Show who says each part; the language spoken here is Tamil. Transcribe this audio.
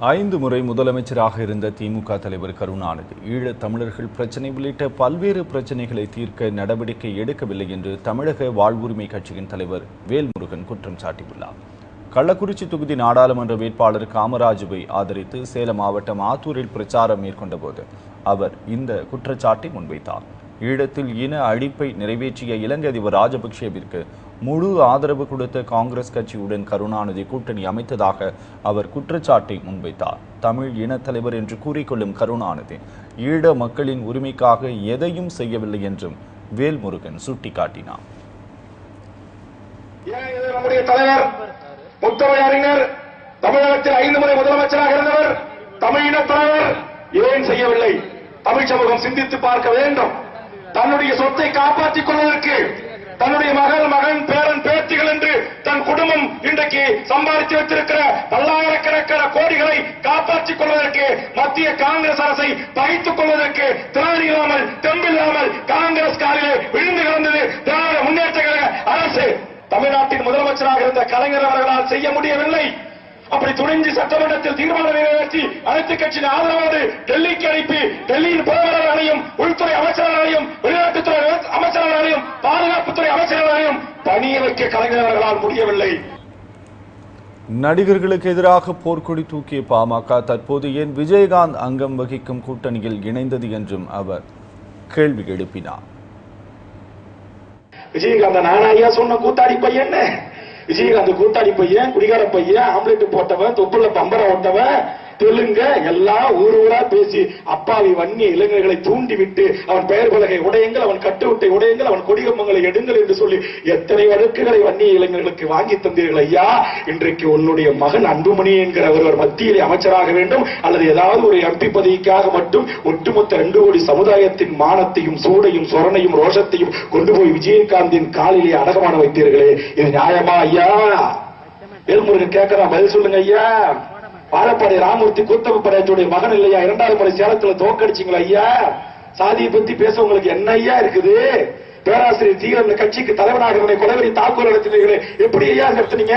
Speaker 1: ஐந்து முறை முதலமைச்சராக இருந்த திமுக தலைவர் கருணாநிதி ஈழத் தமிழர்கள் பிரச்சினை உள்ளிட்ட பல்வேறு பிரச்சினைகளை தீர்க்க நடவடிக்கை எடுக்கவில்லை என்று தமிழக வாழ்வுரிமை கட்சியின் தலைவர் வேல்முருகன் குற்றம் சாட்டியுள்ளார். கள்ளக்குறிச்சி தொகுதி நாடாளுமன்ற வேட்பாளர் காமராஜுவை ஆதரித்து சேலம் மாவட்டம் ஆத்தூரில் பிரச்சாரம் மேற்கொண்டபோது அவர் இந்த குற்றச்சாட்டை முன்வைத்தார். ஈழத்தில் இன அழிப்பை நிறைவேற்றிய இலங்கை அதிபர் ராஜபக்சேவிற்கு முழு ஆதரவு கொடுத்த காங்கிரஸ் கட்சியுடன் கருணாநிதி கூட்டணி அமைத்ததாக அவர் குற்றச்சாட்டை முன்வைத்தார். தமிழ் இனத்தலைவர் என்று கூறிக்கொள்ளும் கருணாநிதி ஈழ மக்களின் உரிமைக்காக எதையும் செய்யவில்லை என்றும் வேல்முருகன் சுட்டிக்காட்டினார்.
Speaker 2: நம்முடைய தலைவர்? முத்தமிழறிஞர் தமிழகத்தில் ஐந்து முறை முதலமைச்சராக இருந்தவர் தமிழின தலைவர் ஏன் செய்யவில்லை? தமிழ் சமூகம் சிந்தித்து பார்க்க வேண்டும். தன்னுடைய சொத்தை காப்பாற்றிக் கொள்வதற்கு தன்னுடைய மகள் மகன் பேரன் பேத்திகள் என்று தன் குடும்பம் இன்றைக்கு சம்பாதித்து வைத்திருக்கிற பல்லாயிரக்கணக்கான கோடிகளை காப்பாற்றிக் கொள்வதற்கு மத்திய காங்கிரஸ் அரசை பகைத்துக் கொள்வதற்கு திராணி இல்லாமல் தெம்பில்லாமல் காங்கிரஸ் காலிலே விழுந்து கிடந்தது திராவிட முன்னேற்ற கழக அரசு. தமிழ்நாட்டின் முதலமைச்சராக இருந்த கலைஞர் அவர்களால் செய்ய முடியவில்லை. அப்படி துணிஞ்சு சட்டமன்றத்தில் தீர்மானம் நிறைவேற்றி அனைத்து கட்சியின் ஆதரவோடு டெல்லிக்கு பணிய வைக்க கலைஞர் அவர்களால் முடியவில்லை.
Speaker 1: நடிகர்களுக்கு எதிராக போர்க்கொடி தூக்கிய பாமக தற்போது ஏன் விஜயகாந்த் அங்கம் வகிக்கும் கூட்டணியில் இணைந்தது என்றும் அவர் கேள்வி எழுப்பினார்.
Speaker 2: விஜயகாந்த நானாயா சொன்ன கூத்தாடி பையன் விஜயகாந்த் கூத்தாடி பையன் குடிகார பையன் ஆம்லெட் போட்டவன் தொப்புல பம்பர ஓட்டவன் தெலுங்க எல்லாம் ஊர் ஊரா பேசி அப்பாவி வன்னிய இளைஞர்களை தூண்டிவிட்டு அவன் பெயர் பலகை உடையங்கள் அவன் கட்டுவிட்டை உடையங்கள் அவன் கொடிகம்பங்களை எடுங்கள் என்று சொல்லி எத்தனை வழக்குகளை வன்னிய இளைஞர்களுக்கு வாங்கி தந்தீர்கள் ஐயா? இன்றைக்கு உன்னுடைய மகன் அன்புமணி என்கிற ஒருவர் மத்தியிலே அமைச்சராக வேண்டும் அல்லது ஏதாவது ஒரு எம்பி பதவிக்காக மட்டும் ஒட்டுமொத்த ரெண்டு கோடி சமுதாயத்தின் மானத்தையும் சூடையும் சொரணையும் ரோஷத்தையும் கொண்டு போய் விஜயகாந்தின் காலிலே அடகமான வைத்தீர்களே. இது நியாயமா ஐயா? வேல்முருகன் கேட்கிறான் பதில் சொல்லுங்க ஐயா. பாலப்பாடி ராமூர்த்தி கூத்தப்ப படையத்துடைய மகன் இல்லையா? இரண்டாவது முறை சேலத்துல தோக்கடிச்சிங்களா ஐயா? சாதியை பத்தி பேச உங்களுக்கு என்ன ஐயா இருக்குது? பேராசிரியர் தீரன் கட்சிக்கு தலைவனாக கொலைவரி தாக்குதல் நடத்தினீர்களே. எப்படி ஐயா நடத்தினீங்க